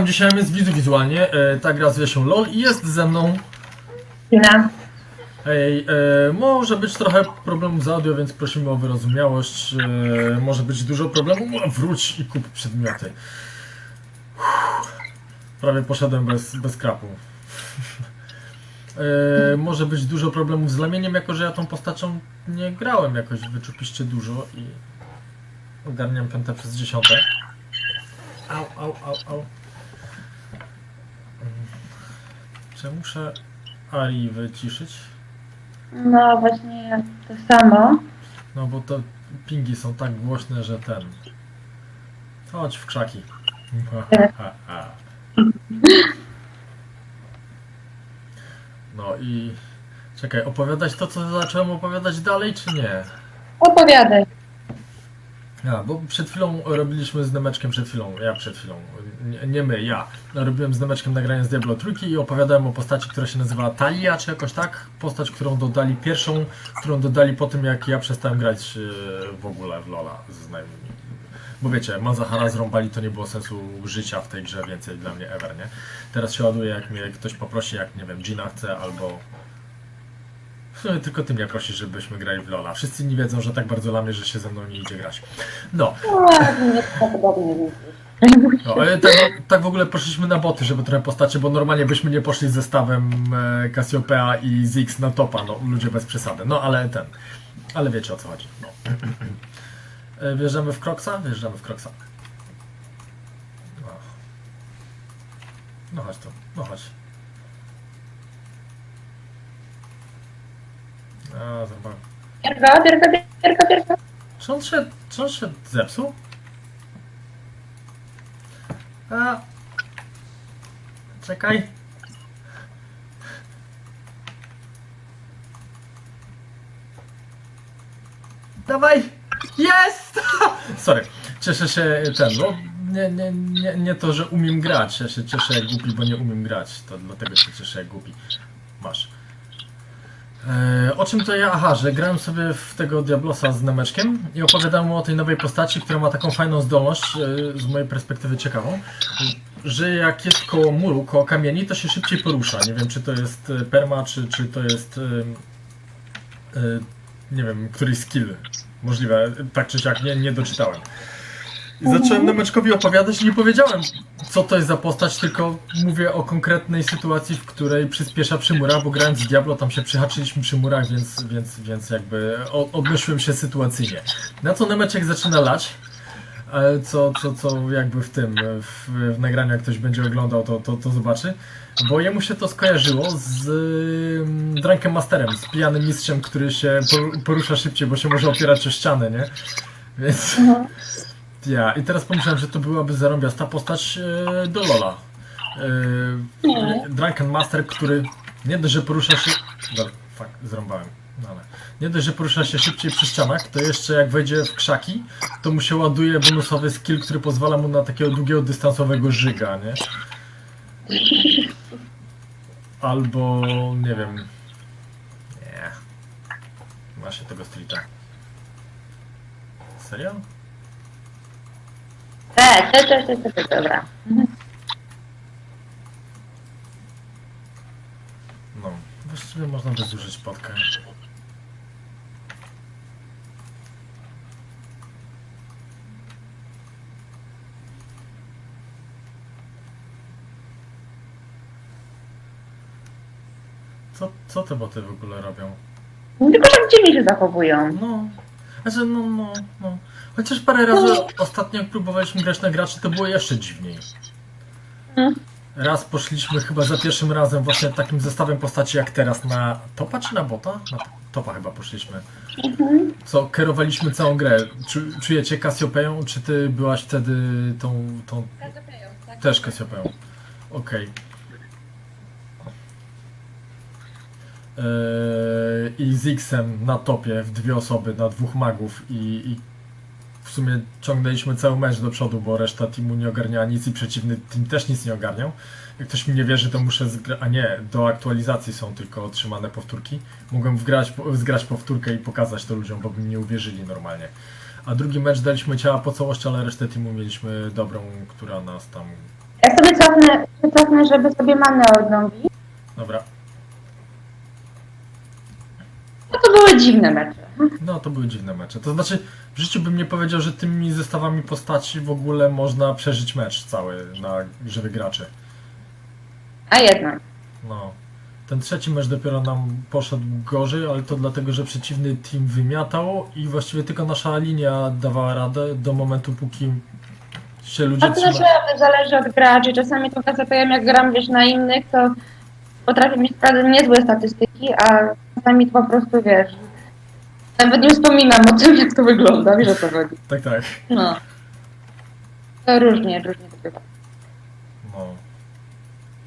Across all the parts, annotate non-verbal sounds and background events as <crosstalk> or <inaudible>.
dzisiaj jest widu wizualnie. E, ta gra zwie się LOL i jest ze mną. Chwila. Ej, e, może być trochę problemów z audio, więc prosimy o wyrozumiałość. E, może być dużo problemów. O, Wróć i kup przedmioty. Uff, prawie poszedłem bez, bez krapu. E, może być dużo problemów z lamieniem, jako że ja tą postacią nie grałem jakoś wyczupiście dużo i ogarniam piąte przez dziesiąte. Au, au, au, au. Czy muszę Ari wyciszyć? No właśnie to samo. No bo to pingi są tak głośne, że ten. Chodź w krzaki. <laughs> No i czekaj, opowiadać to, co zacząłem opowiadać dalej, czy nie? Opowiadaj. A, bo przed chwilą robiliśmy z Nemeczkiem, przed chwilą, ja przed chwilą, nie, nie my, ja. Robiłem z Nemeczkiem nagranie z Diablo Trójki i opowiadałem o postaci, która się nazywa Talia, czy jakoś tak. Postać, którą dodali pierwszą, którą dodali po tym, jak ja przestałem grać e, w ogóle w Lola ze znajomymi. Bo wiecie, Mazahara zrąbali, to nie było sensu życia w tej grze więcej dla mnie ever, nie? Teraz się ładuje, jak mnie ktoś poprosi, jak nie wiem, Gina chce albo no, tylko ty mnie prosisz, żebyśmy grali w Lola. Wszyscy nie wiedzą, że tak bardzo lamię, że się ze mną nie idzie grać. No, No, tak no tak, w ogóle poszliśmy na boty, żeby trochę postacie, bo normalnie byśmy nie poszli z zestawem e, Cassiopeia i Ziggs na topa, no ludzie bez przesady. No ale ten, ale wiecie o co chodzi. No. E, Wjeżdżamy w Kroksa? Wjeżdżamy w Kroksa. No, no chodź tu, no chodź. A, zobacz. Bierka, bierka, bierka, bierka. Czy on się, czy on się zepsuł? A. Czekaj. Dawaj! Jest! <laughs> Sorry. Cieszę się ten, bo nie, nie, nie, nie to, że umiem grać. Ja się cieszę jak głupi, bo nie umiem grać. To dlatego się cieszę jak głupi. Masz. E, o czym to ja? Aha, że grałem sobie w tego Diablosa z Nemeczkiem i opowiadałem mu o tej nowej postaci, która ma taką fajną zdolność, e, z mojej perspektywy ciekawą, że jak jest koło muru, koło kamieni, to się szybciej porusza. Nie wiem, czy to jest e, perma, czy, czy to jest nie wiem, któryś skill. Możliwe, tak czy siak, nie, nie doczytałem. I zacząłem Nemeczkowi opowiadać i nie powiedziałem, co to jest za postać, tylko mówię o konkretnej sytuacji, w której przyspiesza przy murach, bo grając z Diablo tam się przyhaczyliśmy przy murach, więc, więc, więc jakby odnosiłem się sytuacyjnie. Na co Nemeczek zaczyna lać, co, co, co jakby w tym, w, w nagraniu jak ktoś będzie oglądał, to, to, to zobaczy, bo jemu się to skojarzyło z ym, Drunken Masterem, z pijanym mistrzem, który się por- porusza szybciej, bo się może opierać o ścianę, nie? Więc... Ja, i teraz pomyślałem, że to byłaby zarąbiasta postać e, do Lola. E, Drunken Master, który nie dość, że porusza się... No, fuck, zrąbałem. No ale. Nie dość, że porusza się szybciej przy ścianach, to jeszcze jak wejdzie w krzaki, to mu się ładuje bonusowy skill, który pozwala mu na takiego długiego dystansowego żyga, nie? Albo, nie wiem... Nie. Ma się tego streeta. Serio? E, te, te, te, te, te, dobra. No, właściwie można by zużyć potkę. Co, co te boty w ogóle robią? Tylko tak dziwnie się zachowują. No, znaczy no, no, no. Chociaż parę razy ostatnio jak próbowaliśmy grać na graczy, to było jeszcze dziwniej. Mhm. Raz poszliśmy chyba za pierwszym razem właśnie takim zestawem postaci jak teraz na topa czy na bota? Na topa chyba poszliśmy. Mhm. Co, kierowaliśmy całą grę. Czu, czujecie Cassiopeją, czy ty byłaś wtedy tą, tą też Cassiopeją? Okej. Eee, I Zixem na topie w dwie osoby, na dwóch magów i, i w sumie ciągnęliśmy cały mecz do przodu, bo reszta teamu nie ogarniała nic i przeciwny team też nic nie ogarniał. Jak ktoś mi nie wierzy, to muszę zgra- a nie, do aktualizacji są tylko otrzymane powtórki. Mogłem wgrać, zgrać powtórkę i pokazać to ludziom, bo by mi nie uwierzyli normalnie. A drugi mecz daliśmy ciała po całości, ale resztę teamu mieliśmy dobrą, która nas tam Ja sobie cofnę, cofnę, żeby sobie manę odnowić. Dobra. No to były dziwne mecze. No, to były dziwne mecze. To znaczy, w życiu bym nie powiedział, że tymi zestawami postaci w ogóle można przeżyć mecz cały na żywych graczy. A jednak. No. Ten trzeci mecz dopiero nam poszedł gorzej, ale to dlatego, że przeciwny team wymiatał i właściwie tylko nasza linia dawała radę do momentu, póki się ludzie A to naprawdę zależy od graczy. Czasami to powiem, jak gram wiesz na innych, to potrafię mieć naprawdę niezłe statystyki, a czasami to po prostu wiesz. Nawet nie wspominam o tym, jak to wygląda, wiesz o co chodzi. Tak, tak. No. To różnie, różnie to bywa. No.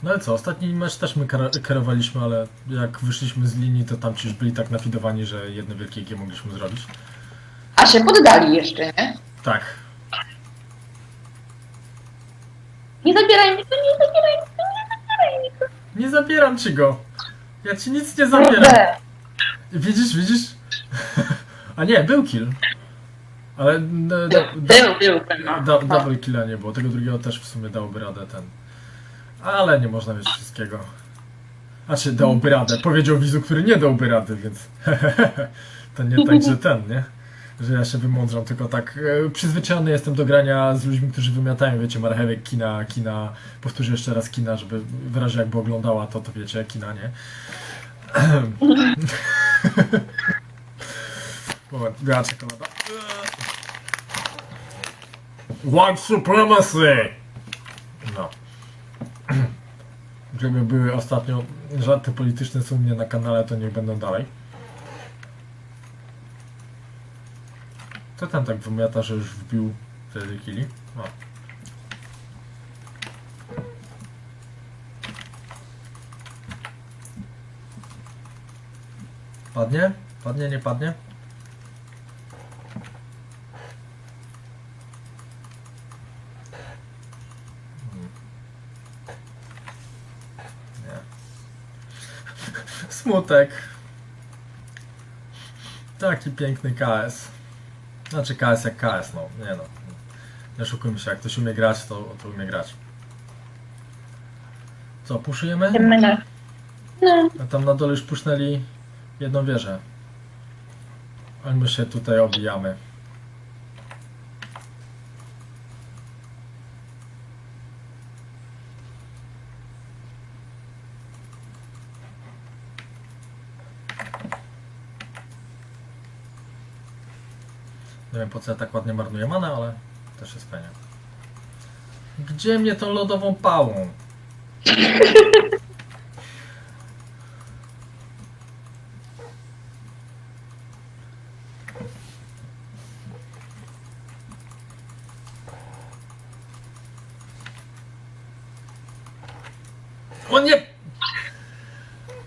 No i co, ostatni mecz też my kierowaliśmy, ale jak wyszliśmy z linii, to tam ci już byli tak nafidowani, że jedno wielkie G mogliśmy zrobić. A się poddali jeszcze, nie? Tak. Nie zabieraj mi to, nie zabieraj mi to, nie zabieraj mi to. Nie zabieram ci go. Ja ci nic nie zabieram. Kurde. Widzisz, widzisz? <laughs> A nie, był kill. Ale d- d- d- Był, był, no. da, double killa nie było. Tego drugiego też w sumie dałoby radę ten. Ale nie można mieć wszystkiego. Znaczy dałoby radę. Powiedział widzu, który nie dałby rady, więc <laughs> to nie tak, że ten, nie? Że ja się wymądrzam, tylko tak e, przyzwyczajony jestem do grania z ludźmi, którzy wymiatają, wiecie, marchewek, kina, kina, powtórzę jeszcze raz kina, żeby w razie jakby oglądała to, to wiecie, kina, nie? <laughs> Moment, biała czekolada. White supremacy! No. <clears throat> Żeby były ostatnio żarty polityczne są u mnie na kanale, to niech będą dalej. Co tam tak wymiata, że już wbił wtedy kili? O. Padnie? Padnie, nie padnie? Nie. <laughs> Smutek. Taki piękny KS. Znaczy KS jak KS, no. Nie no. Nie oszukujmy się, jak ktoś umie grać, to, to umie grać. Co, puszujemy? Na- No, A tam na dole już pusznęli jedną wieżę. A my się tutaj obijamy. Nie wiem po co ja tak ładnie marnuję manę, ale też jest fajnie. Gdzie mnie tą lodową pałą? O nie!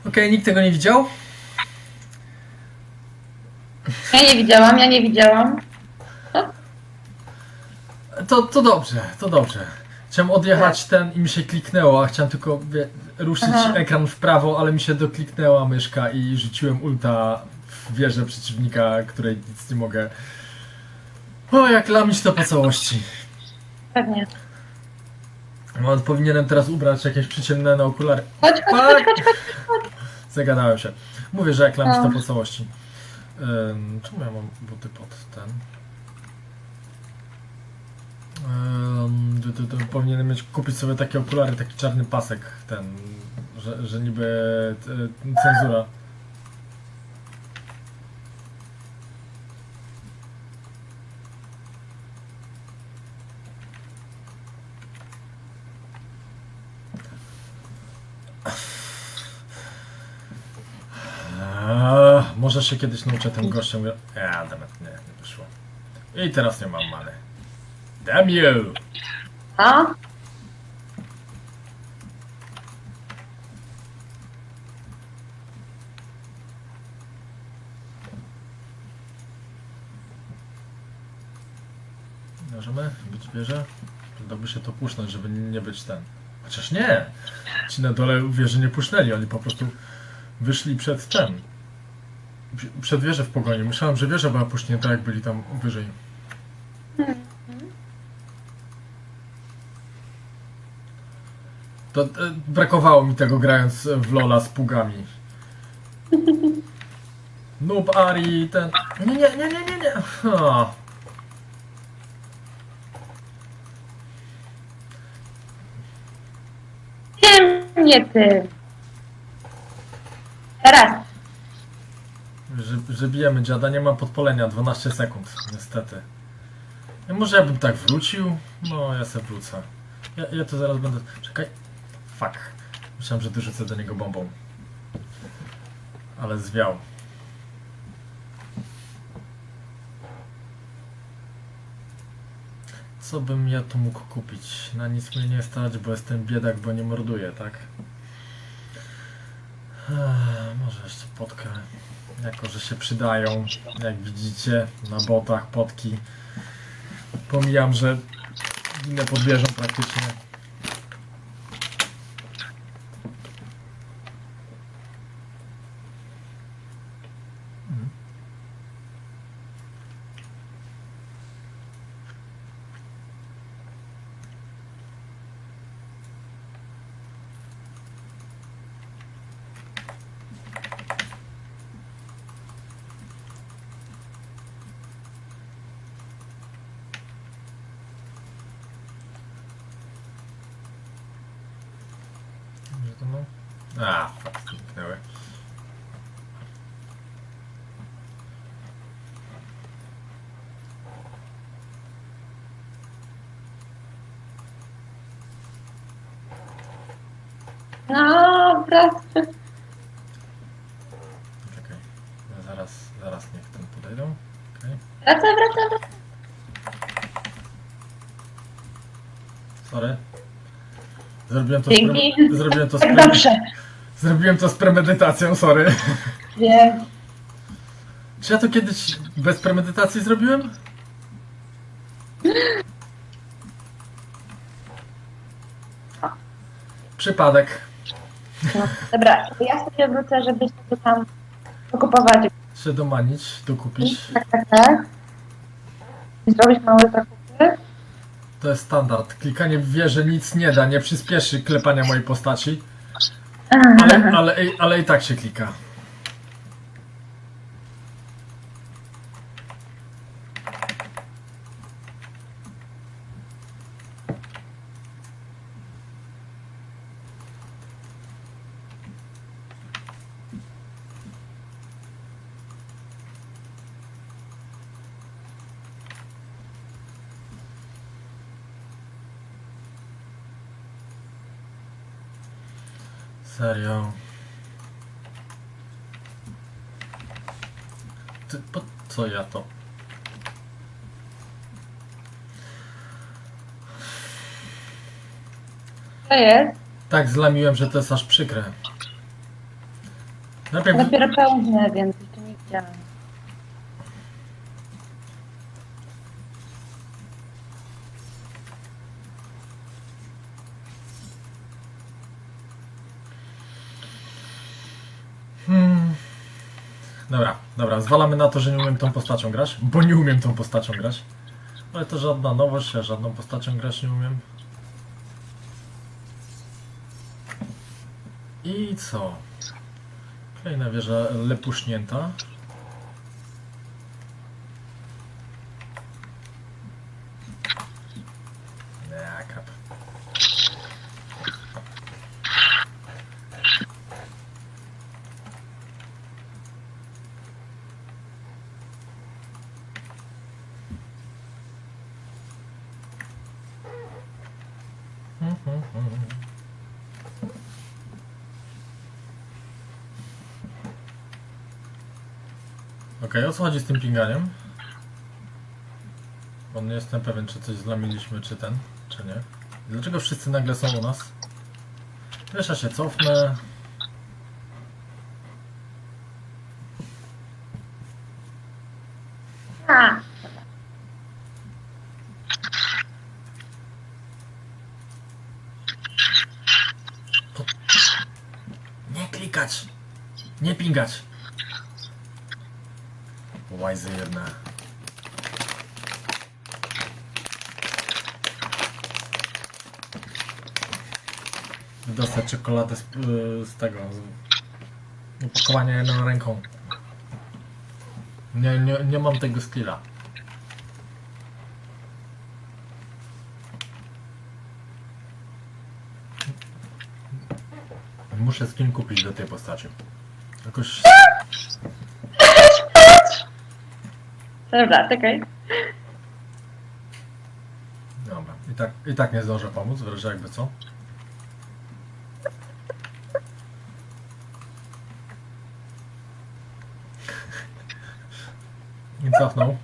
Okej, nikt tego nie widział. ja nie widziałam, ja nie widziałam. To, to dobrze, to dobrze. Chciałem odjechać ten i mi się kliknęło, a chciałem tylko wie, ruszyć Aha. ekran w prawo, ale mi się dokliknęła myszka i rzuciłem ulta w wieżę przeciwnika, której nic nie mogę. O, jak lamić to po całości. Pewnie. No, powinienem teraz ubrać jakieś przyciemne okulary. Chodź, chodź, chodź, chodź, chodź. Zagadałem się. Mówię, że jak lamić to No. po całości. Ym, czemu ja mam buty pod ten? Ym, tu, tu, tu, powinienem mieć, kupić sobie takie okulary, taki czarny pasek, ten, że, że niby e, cenzura. Eee, może się kiedyś nauczę tym gościem. Ja, dammit, nie, nie wyszło. I teraz nie mam many. Damn you! A? Możemy być wieżę? Dałoby się to pusznąć, żeby nie być ten. Chociaż nie! Ci na dole wieży nie pusznęli, oni po prostu wyszli przed ten. Przed wieżę w pogoni. Myślałem, że wieża była puśnięta, jak byli tam wyżej. To e, brakowało mi tego grając w Lola z pugami. Noob Ari, ten... Nie, nie, nie, nie, nie, nie. O. Nie, nie ty. Teraz. Że, że bijemy dziada, nie ma podpolenia, 12 sekund, niestety. Ja może ja bym tak wrócił? No, ja se wrócę. Ja, ja to zaraz będę... Czekaj. Fuck. Myślałem, że dorzucę do niego bombą. Ale zwiał. Co bym ja tu mógł kupić? Na nic mnie nie stać, bo jestem biedak, bo nie morduję, tak? Ech, może jeszcze potkę. Jako, że się przydają, jak widzicie, na botach potki. Pomijam, że inne podbierzą praktycznie. Mhm. Gdzie to mam? A, fuck, zniknęły. No. Czekaj, zaraz, zaraz niech ten podejdą. Okej. Wraca, wraca, wraca. Sorry. Zrobiłem to, Dzięki. zrobiłem to Tak dobrze. Zrobiłem to z premedytacją, sorry. Wiem. Czy ja to kiedyś bez premedytacji zrobiłem? Przypadek. No, dobra, ja sobie wrócę, żeby sobie tam pokupować. Się domanić, dokupić. Tak, tak, tak. I zrobić małe zakupy. To jest standard. Klikanie w wieżę nic nie da, nie przyspieszy klepania mojej postaci. Ale, <laughs> ale, ale i tak się klika. Serio. Ty, po co ja to? To jest. Tak zlamiłem, że to jest aż przykre. Najpierw, Dopiero pełne, więc jeszcze nie widziałam. Hmm. Zwalamy na to, że nie umiem tą postacią grać, bo nie umiem tą postacią grać. Ale to żadna nowość, ja żadną postacią grać nie umiem. I co? Kolejna wieża lepusznięta. Nie, kap. Okej, o co chodzi z tym pinganiem? Bo nie jestem pewien, czy coś zlamiliśmy, czy ten, czy nie. Dlaczego wszyscy nagle są u nas? Wiesz, ja się cofnę. A, Nie klikać! Nie pingać! Łajzy jedna. dostać czekoladę z, y, z tego, z opakowania jedną ręką. Nie, nie, nie mam tego skilla. Muszę skin kupić do tej postaci. Jakoś Dobra, czekaj. Dobra, i tak, i tak nie zdążę pomóc, w razie jakby co. I cofnął.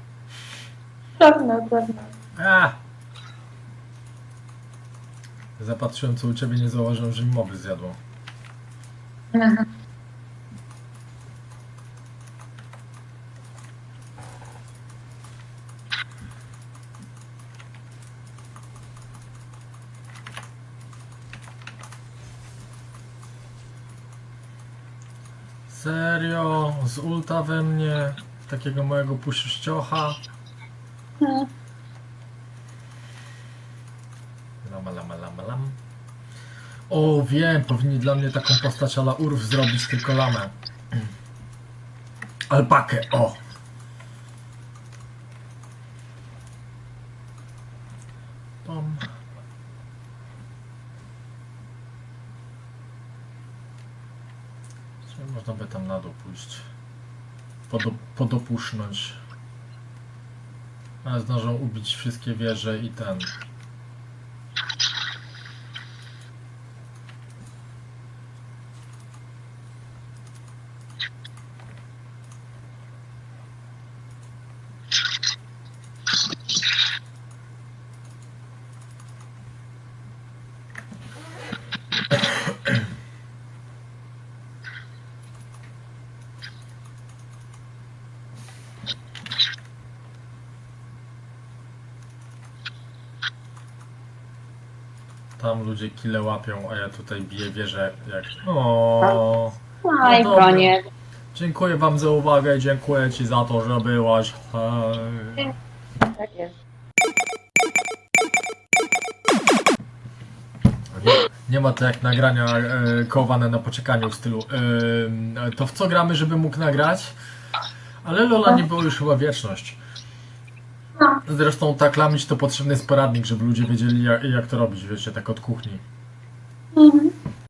Pewno, pewno. A! Zapatrzyłem co u ciebie, nie zauważyłem, że mi moby zjadło. Aha. Serio? Z ulta we mnie? Takiego małego puściocha? Hmm. Lama, lama, lama, lam. O, wiem, powinni dla mnie taką postać ala Urf zrobić, tylko lamę. <clears throat> Alpakę, o! Pom. Czy można by tam na dół pójść? Podo, podopuszznąć. Ale zdążą ubić wszystkie wieże i ten. Tam ludzie kile łapią, a ja tutaj biję wieżę jak... O. No i dobra. Dziękuję wam za uwagę, dziękuję ci za to, że byłaś. Hej. Tak jest. Nie, nie ma to jak nagrania e, kowane na poczekaniu w stylu e, to w co gramy, żeby mógł nagrać? Ale Lola nie było już chyba wieczność. Zresztą tak lamić to potrzebny jest poradnik, żeby ludzie wiedzieli jak, jak to robić, wiecie, tak od kuchni. Mhm.